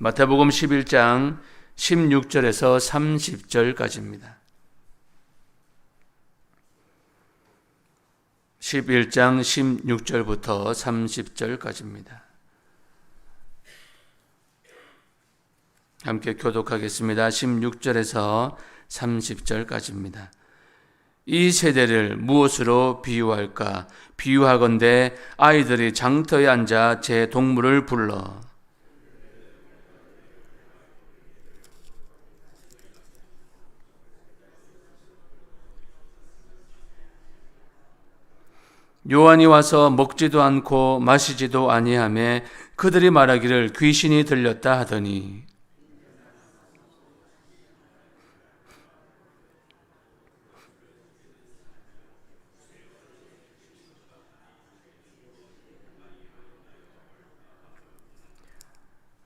마태복음 11장 16절에서 30절까지입니다. 11장 16절부터 30절까지입니다. 함께 교독하겠습니다. 16절에서 30절까지입니다. 이 세대를 무엇으로 비유할까? 비유하건대 아이들이 장터에 앉아 제 동물을 불러 요한이 와서 먹지도 않고 마시지도 아니하며 그들이 말하기를 귀신이 들렸다 하더니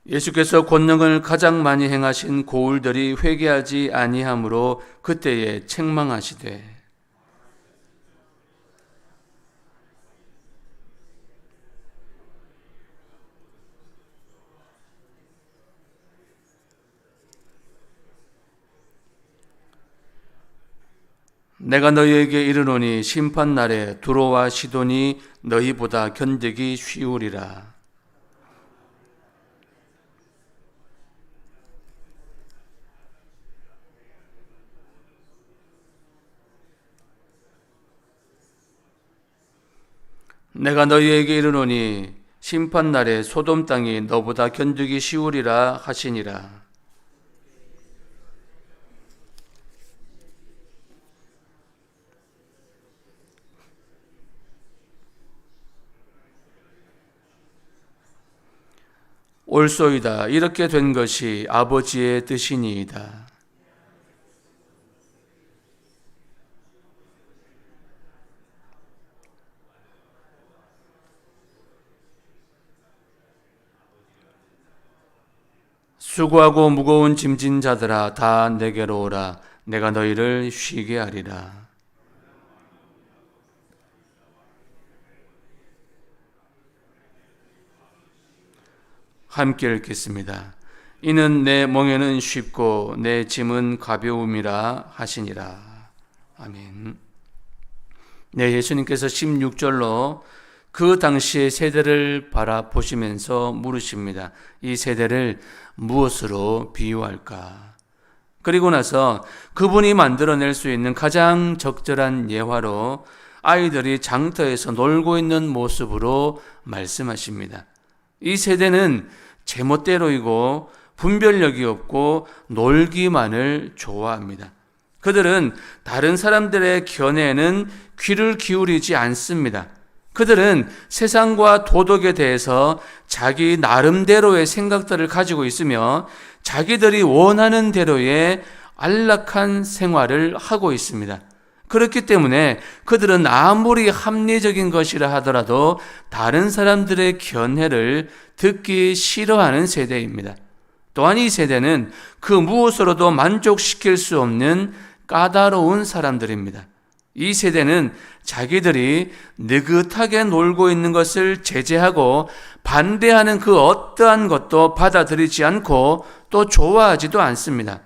예수께서 권능을 가장 많이 행하신 고울들이 회개하지 아니하므로 그때에 책망하시되 내가 너희에게 이르노니 심판 날에 두로와 시돈이 너희보다 견디기 쉬우리라. 내가 너희에게 이르노니 심판 날에 소돔 땅이 너보다 견디기 쉬우리라 하시니라. 옳소이다. 이렇게 된 것이 아버지의 뜻이니이다. 수고하고 무거운 짐진 자들아 다 내게로 오라 내가 너희를 쉬게 하리라. 함께 읽겠습니다. 이는 내 멍에는 쉽고 내 짐은 가벼움이라 하시니라. 아멘. 네, 예수님께서 16절로 그 당시의 세대를 바라보시면서 물으십니다. 이 세대를 무엇으로 비유할까? 그리고 나서 그분이 만들어낼 수 있는 가장 적절한 예화로 아이들이 장터에서 놀고 있는 모습으로 말씀하십니다. 이 세대는 제멋대로이고 분별력이 없고 놀기만을 좋아합니다. 그들은 다른 사람들의 견해에는 귀를 기울이지 않습니다. 그들은 세상과 도덕에 대해서 자기 나름대로의 생각들을 가지고 있으며 자기들이 원하는 대로의 안락한 생활을 하고 있습니다. 그렇기 때문에 그들은 아무리 합리적인 것이라 하더라도 다른 사람들의 견해를 듣기 싫어하는 세대입니다. 또한 이 세대는 그 무엇으로도 만족시킬 수 없는 까다로운 사람들입니다. 이 세대는 자기들이 느긋하게 놀고 있는 것을 제재하고 반대하는 그 어떠한 것도 받아들이지 않고 또 좋아하지도 않습니다.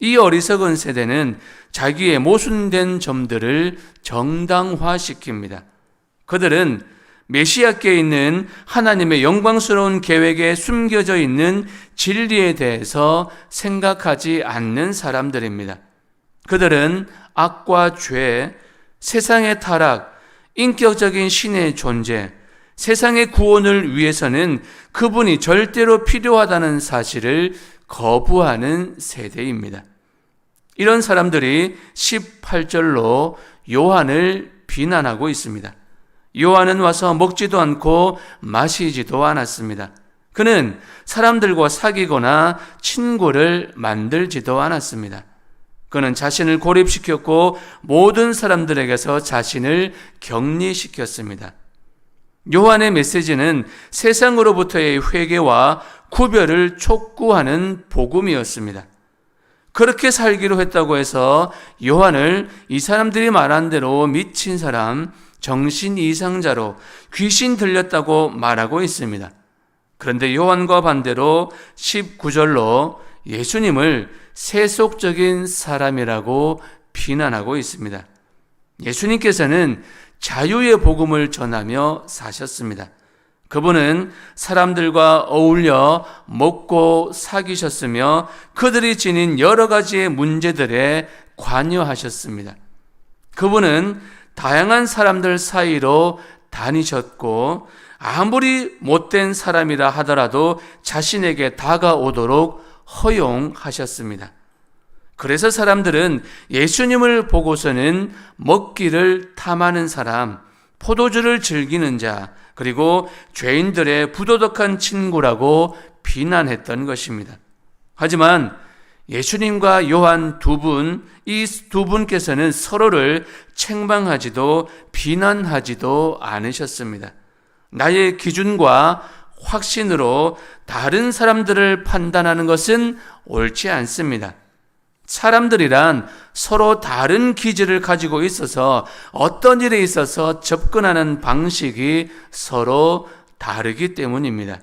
이 어리석은 세대는 자기의 모순된 점들을 정당화시킵니다. 그들은 메시아께 있는 하나님의 영광스러운 계획에 숨겨져 있는 진리에 대해서 생각하지 않는 사람들입니다. 그들은 악과 죄, 세상의 타락, 인격적인 신의 존재, 세상의 구원을 위해서는 그분이 절대로 필요하다는 사실을 거부하는 세대입니다. 이런 사람들이 18절로 요한을 비난하고 있습니다. 요한은 와서 먹지도 않고 마시지도 않았습니다. 그는 사람들과 사귀거나 친구를 만들지도 않았습니다. 그는 자신을 고립시켰고 모든 사람들에게서 자신을 격리시켰습니다. 요한의 메시지는 세상으로부터의 회개와 구별을 촉구하는 복음이었습니다. 그렇게 살기로 했다고 해서 요한을 이 사람들이 말한 대로 미친 사람, 정신 이상자로 귀신 들렸다고 말하고 있습니다. 그런데 요한과 반대로 19절로 예수님을 세속적인 사람이라고 비난하고 있습니다. 예수님께서는 자유의 복음을 전하며 사셨습니다. 그분은 사람들과 어울려 먹고 사귀셨으며 그들이 지닌 여러 가지의 문제들에 관여하셨습니다. 그분은 다양한 사람들 사이로 다니셨고 아무리 못된 사람이라 하더라도 자신에게 다가오도록 허용하셨습니다. 그래서 사람들은 예수님을 보고서는 먹기를 탐하는 사람, 포도주를 즐기는 자, 그리고 죄인들의 부도덕한 친구라고 비난했던 것입니다. 하지만 예수님과 요한 두 분, 이 두 분께서는 서로를 책망하지도 비난하지도 않으셨습니다. 나의 기준과 확신으로 다른 사람들을 판단하는 것은 옳지 않습니다. 사람들이란 서로 다른 기질을 가지고 있어서 어떤 일에 있어서 접근하는 방식이 서로 다르기 때문입니다.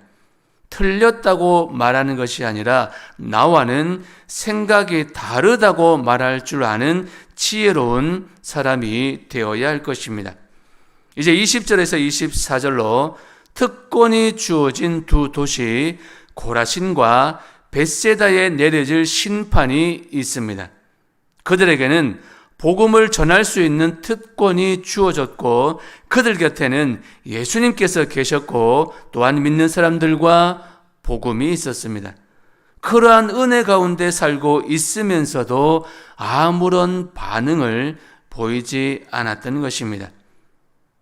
틀렸다고 말하는 것이 아니라 나와는 생각이 다르다고 말할 줄 아는 지혜로운 사람이 되어야 할 것입니다. 이제 20절에서 24절로 특권이 주어진 두 도시 고라신과 베세다에 내려질 심판이 있습니다. 그들에게는 복음을 전할 수 있는 특권이 주어졌고 그들 곁에는 예수님께서 계셨고 또한 믿는 사람들과 복음이 있었습니다. 그러한 은혜 가운데 살고 있으면서도 아무런 반응을 보이지 않았던 것입니다.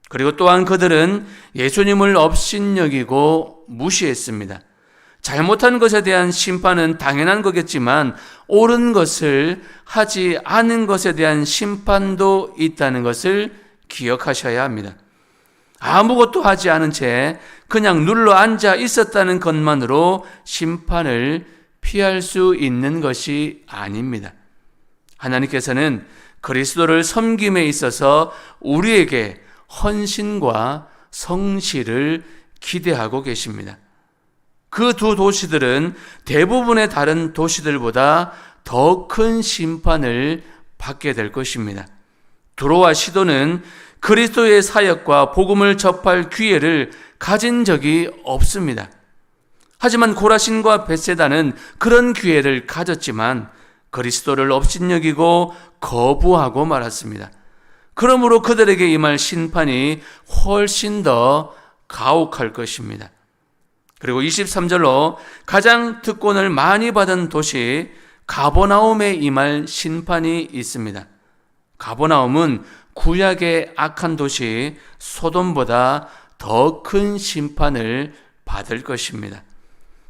그리고 또한 그들은 예수님을 업신여기고 무시했습니다. 잘못한 것에 대한 심판은 당연한 거겠지만 옳은 것을 하지 않은 것에 대한 심판도 있다는 것을 기억하셔야 합니다. 아무것도 하지 않은 채 그냥 눌러 앉아 있었다는 것만으로 심판을 피할 수 있는 것이 아닙니다. 하나님께서는 그리스도를 섬김에 있어서 우리에게 헌신과 성실을 기대하고 계십니다. 그 두 도시들은 대부분의 다른 도시들보다 더 큰 심판을 받게 될 것입니다. 두로와 시도는 그리스도의 사역과 복음을 접할 기회를 가진 적이 없습니다. 하지만 고라신과 베세다는 그런 기회를 가졌지만 그리스도를 업신여기고 거부하고 말았습니다. 그러므로 그들에게 임할 심판이 훨씬 더 가혹할 것입니다. 그리고 23절로 가장 특권을 많이 받은 도시 가보나움에 임할 심판이 있습니다. 가보나움은 구약의 악한 도시 소돔보다 더 큰 심판을 받을 것입니다.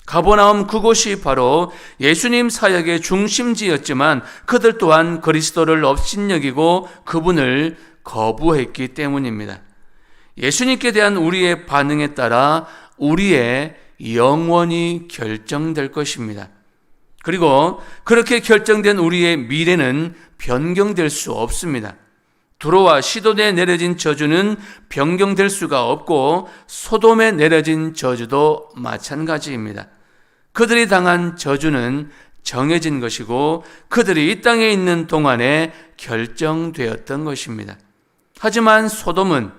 가보나움 그곳이 바로 예수님 사역의 중심지였지만 그들 또한 그리스도를 업신여기고 그분을 거부했기 때문입니다. 예수님께 대한 우리의 반응에 따라 우리의 영원이 결정될 것입니다. 그리고 그렇게 결정된 우리의 미래는 변경될 수 없습니다. 두로와 시돈에 내려진 저주는 변경될 수가 없고 소돔에 내려진 저주도 마찬가지입니다. 그들이 당한 저주는 정해진 것이고 그들이 이 땅에 있는 동안에 결정되었던 것입니다. 하지만 소돔은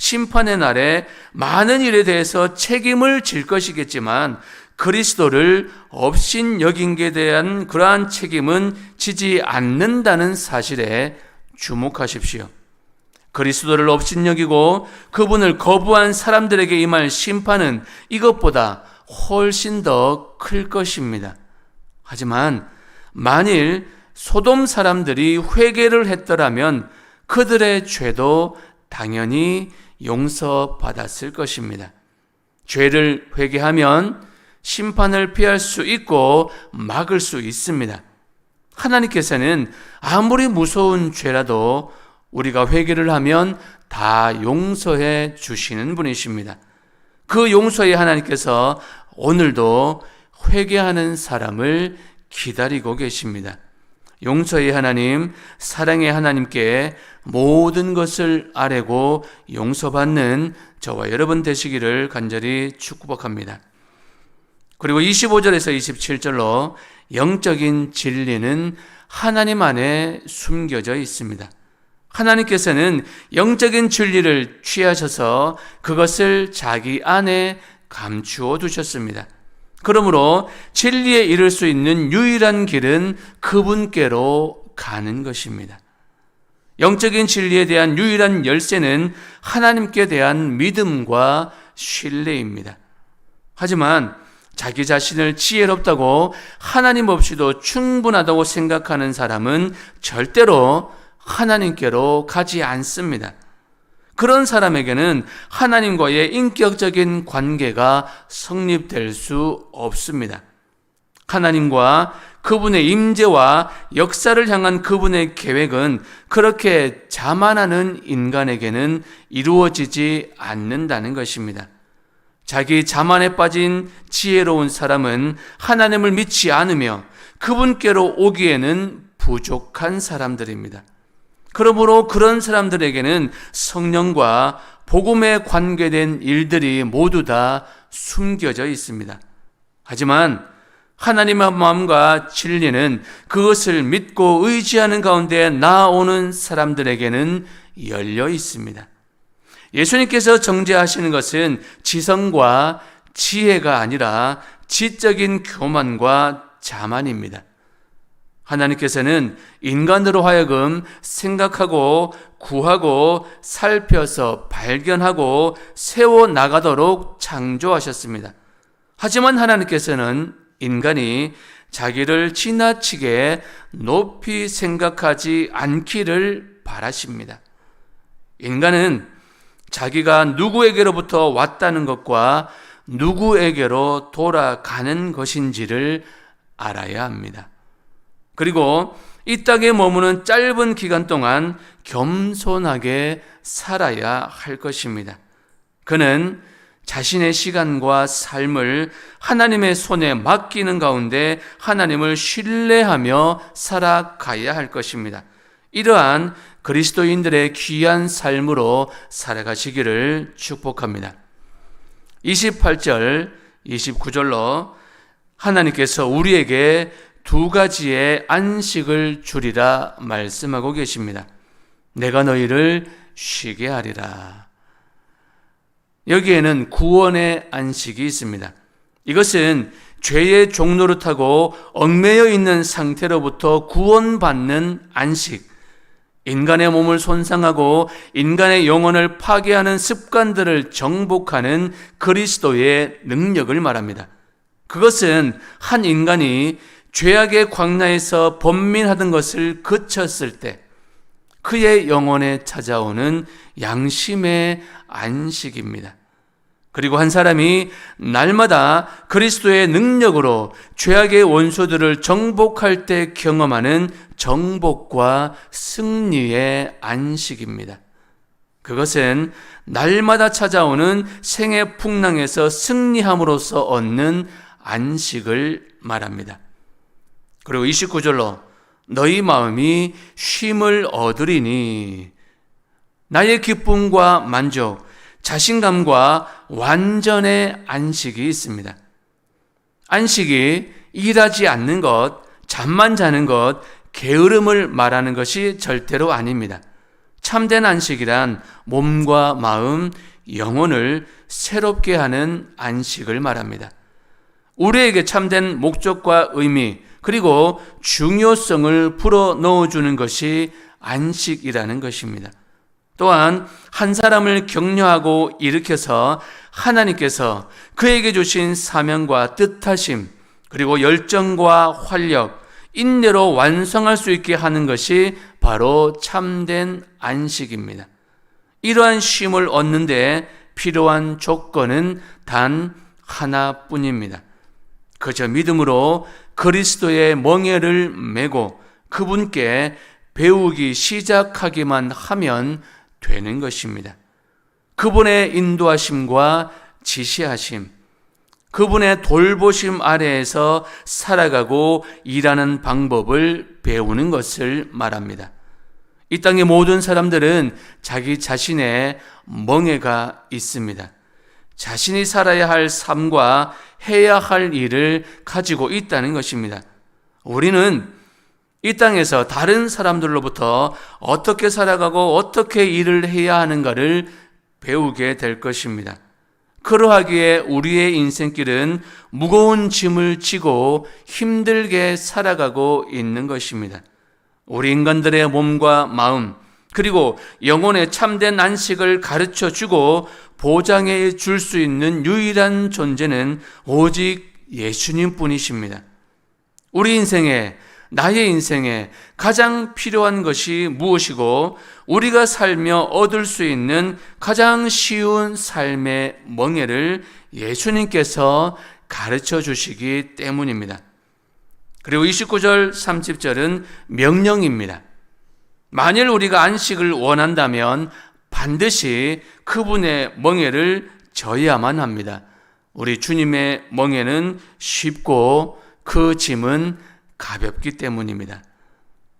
심판의 날에 많은 일에 대해서 책임을 질 것이겠지만 그리스도를 업신 여긴 게 대한 그러한 책임은 지지 않는다는 사실에 주목하십시오. 그리스도를 업신 여기고 그분을 거부한 사람들에게 임할 심판은 이것보다 훨씬 더 클 것입니다. 하지만 만일 소돔 사람들이 회개를 했더라면 그들의 죄도 당연히 용서받았을 것입니다. 죄를 회개하면 심판을 피할 수 있고 막을 수 있습니다. 하나님께서는 아무리 무서운 죄라도 우리가 회개를 하면 다 용서해 주시는 분이십니다. 그 용서에 하나님께서 오늘도 회개하는 사람을 기다리고 계십니다. 용서의 하나님, 사랑의 하나님께 모든 것을 아뢰고 용서받는 저와 여러분 되시기를 간절히 축복합니다. 그리고 25절에서 27절로 영적인 진리는 하나님 안에 숨겨져 있습니다. 하나님께서는 영적인 진리를 취하셔서 그것을 자기 안에 감추어 두셨습니다. 그러므로 진리에 이를 수 있는 유일한 길은 그분께로 가는 것입니다. 영적인 진리에 대한 유일한 열쇠는 하나님께 대한 믿음과 신뢰입니다. 하지만 자기 자신을 지혜롭다고 하나님 없이도 충분하다고 생각하는 사람은 절대로 하나님께로 가지 않습니다. 그런 사람에게는 하나님과의 인격적인 관계가 성립될 수 없습니다. 하나님과 그분의 임재와 역사를 향한 그분의 계획은 그렇게 자만하는 인간에게는 이루어지지 않는다는 것입니다. 자기 자만에 빠진 지혜로운 사람은 하나님을 믿지 않으며 그분께로 오기에는 부족한 사람들입니다. 그러므로 그런 사람들에게는 성령과 복음에 관계된 일들이 모두 다 숨겨져 있습니다. 하지만 하나님의 마음과 진리는 그것을 믿고 의지하는 가운데 나아오는 사람들에게는 열려 있습니다. 예수님께서 정죄하시는 것은 지성과 지혜가 아니라 지적인 교만과 자만입니다. 하나님께서는 인간으로 하여금 생각하고 구하고 살펴서 발견하고 세워 나가도록 창조하셨습니다. 하지만 하나님께서는 인간이 자기를 지나치게 높이 생각하지 않기를 바라십니다. 인간은 자기가 누구에게로부터 왔다는 것과 누구에게로 돌아가는 것인지를 알아야 합니다. 그리고 이 땅에 머무는 짧은 기간 동안 겸손하게 살아야 할 것입니다. 그는 자신의 시간과 삶을 하나님의 손에 맡기는 가운데 하나님을 신뢰하며 살아가야 할 것입니다. 이러한 그리스도인들의 귀한 삶으로 살아가시기를 축복합니다. 28절, 29절로 하나님께서 우리에게 두 가지의 안식을 주리라 말씀하고 계십니다. 내가 너희를 쉬게 하리라. 여기에는 구원의 안식이 있습니다. 이것은 죄의 타고 얽매여 있는 상태로부터 구원받는 안식, 인간의 몸을 손상하고 인간의 영혼을 파괴하는 습관들을 정복하는 그리스도의 능력을 말합니다. 그것은 한 인간이 죄악의 광야에서 번민하던 것을 그쳤을 때 그의 영혼에 찾아오는 양심의 안식입니다. 그리고 한 사람이 날마다 그리스도의 능력으로 죄악의 원수들을 정복할 때 경험하는 정복과 승리의 안식입니다. 그것은 날마다 찾아오는 생의 풍랑에서 승리함으로써 얻는 안식을 말합니다. 그리고 29절로 너희 마음이 쉼을 얻으리니 나의 기쁨과 만족, 자신감과 완전의 안식이 있습니다. 안식이 일하지 않는 것, 잠만 자는 것, 게으름을 말하는 것이 절대로 아닙니다. 참된 안식이란 몸과 마음, 영혼을 새롭게 하는 안식을 말합니다. 우리에게 참된 목적과 의미, 그리고 중요성을 풀어 넣어주는 것이 안식이라는 것입니다. 또한 한 사람을 격려하고 일으켜서 하나님께서 그에게 주신 사명과 뜻하심, 그리고 열정과 활력, 인내로 완성할 수 있게 하는 것이 바로 참된 안식입니다. 이러한 쉼을 얻는데 필요한 조건은 단 하나뿐입니다. 그저 믿음으로 그리스도의 멍에를 메고 그분께 배우기 시작하기만 하면 되는 것입니다. 그분의 인도하심과 지시하심, 그분의 돌보심 아래에서 살아가고 일하는 방법을 배우는 것을 말합니다. 이 땅의 모든 사람들은 자기 자신의 멍해가 있습니다. 자신이 살아야 할 삶과 해야 할 일을 가지고 있다는 것입니다. 우리는 이 땅에서 다른 사람들로부터 어떻게 살아가고 어떻게 일을 해야 하는가를 배우게 될 것입니다. 그러하기에 우리의 인생길은 무거운 짐을 지고 힘들게 살아가고 있는 것입니다. 우리 인간들의 몸과 마음, 그리고 영혼의 참된 안식을 가르쳐 주고 보장해 줄 수 있는 유일한 존재는 오직 예수님 뿐이십니다. 우리 인생에, 나의 인생에 가장 필요한 것이 무엇이고 우리가 살며 얻을 수 있는 가장 쉬운 삶의 멍에를 예수님께서 가르쳐 주시기 때문입니다. 그리고 29절, 30절은 명령입니다. 만일 우리가 안식을 원한다면 반드시 그분의 멍에를 져야만 합니다. 우리 주님의 멍에는 쉽고 그 짐은 가볍기 때문입니다.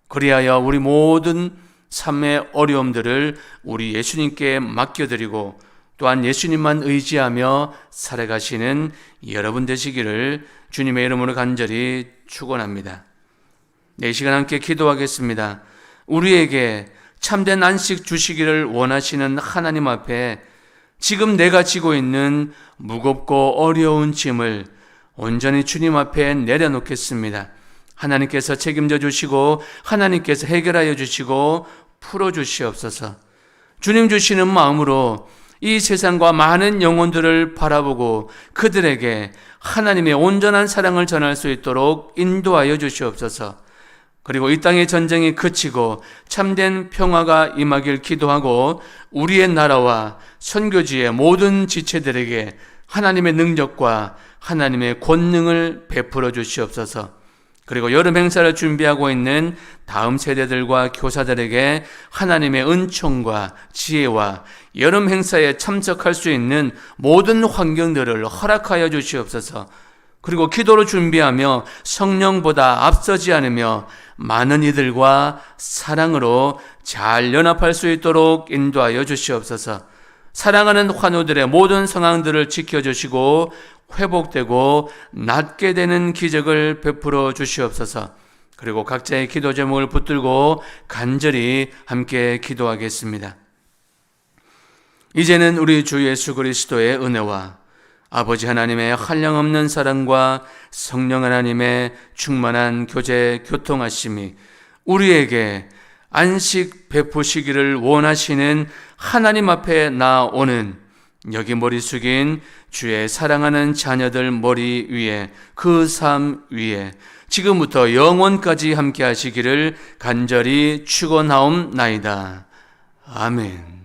그리하여 우리 모든 삶의 어려움들을 우리 예수님께 맡겨드리고 또한 예수님만 의지하며 살아가시는 여러분 되시기를 주님의 이름으로 간절히 축원합니다. 네, 이 시간 함께 기도하겠습니다. 우리에게 참된 안식 주시기를 원하시는 하나님 앞에 지금 내가 지고 있는 무겁고 어려운 짐을 온전히 주님 앞에 내려놓겠습니다. 하나님께서 책임져 주시고 하나님께서 해결하여 주시고 풀어 주시옵소서. 주님 주시는 마음으로 이 세상과 많은 영혼들을 바라보고 그들에게 하나님의 온전한 사랑을 전할 수 있도록 인도하여 주시옵소서. 그리고 이 땅의 전쟁이 그치고 참된 평화가 임하길 기도하고 우리의 나라와 선교지의 모든 지체들에게 하나님의 능력과 하나님의 권능을 베풀어 주시옵소서. 그리고 여름 행사를 준비하고 있는 다음 세대들과 교사들에게 하나님의 은총과 지혜와 여름 행사에 참석할 수 있는 모든 환경들을 허락하여 주시옵소서. 그리고 기도로 준비하며 성령보다 앞서지 않으며 많은 이들과 사랑으로 잘 연합할 수 있도록 인도하여 주시옵소서. 사랑하는 환우들의 모든 상황들을 지켜주시고 회복되고 낫게 되는 기적을 베풀어 주시옵소서. 그리고 각자의 기도 제목을 붙들고 간절히 함께 기도하겠습니다. 이제는 우리 주 예수 그리스도의 은혜와 아버지 하나님의 한량없는 사랑과 성령 하나님의 충만한 교제 교통하심이 우리에게 안식 베푸시기를 원하시는 하나님 앞에 나오는 여기 머리 숙인 주의 사랑하는 자녀들 머리 위에 그 삶 위에 지금부터 영원까지 함께 하시기를 간절히 축원하옵나이다. 아멘.